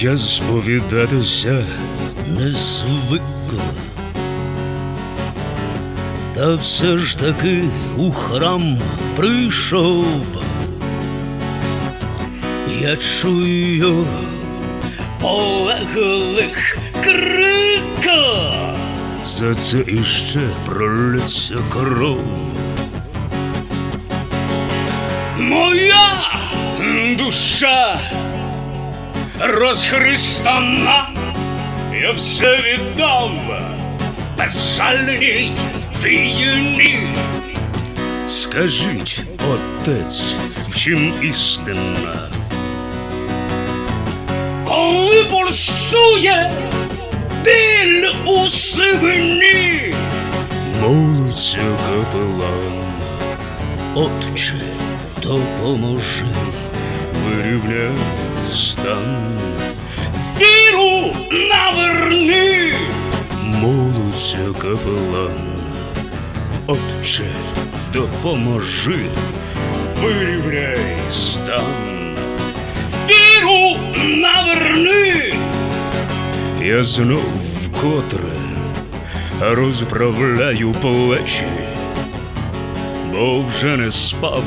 Я сповідатися не звик. Та все ж таки у храм прийшов. Я чую полеглих крика. За це іще пролється кров. Моя душа розхристана, я все віддав безжальній війні. Скажіть, отець, в чим істина? Коли пульсує біль у сивині, молиться капелан. Отче, допоможи, вирівняй стан. Віру наверни, молиться капелан. Отче, допоможи, вирівняй стан. Віру наверни. Я знов вкотре розправляю плечі бо вже не спав,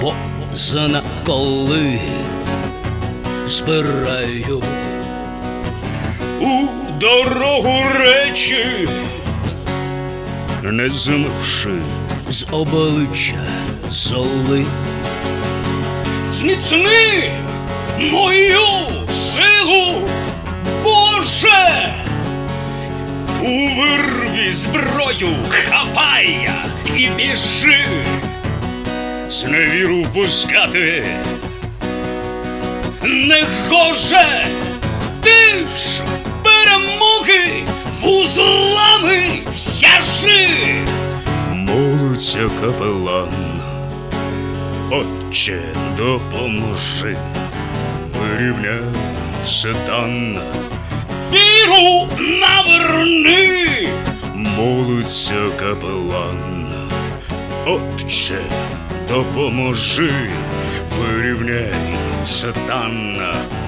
бо занаколи збираю у дорогу речі, не змивши з обличчя золи. Зміцни мою силу, Боже! У вирві зброю хапай і біжи, впускати не гоже, ти ж перемоги вузлами в'яжи. Молиться капелан, отче, допоможи, вирівняй седан. Віру наверни, молиться капелан. Отче, допоможи, вирівняй Satan.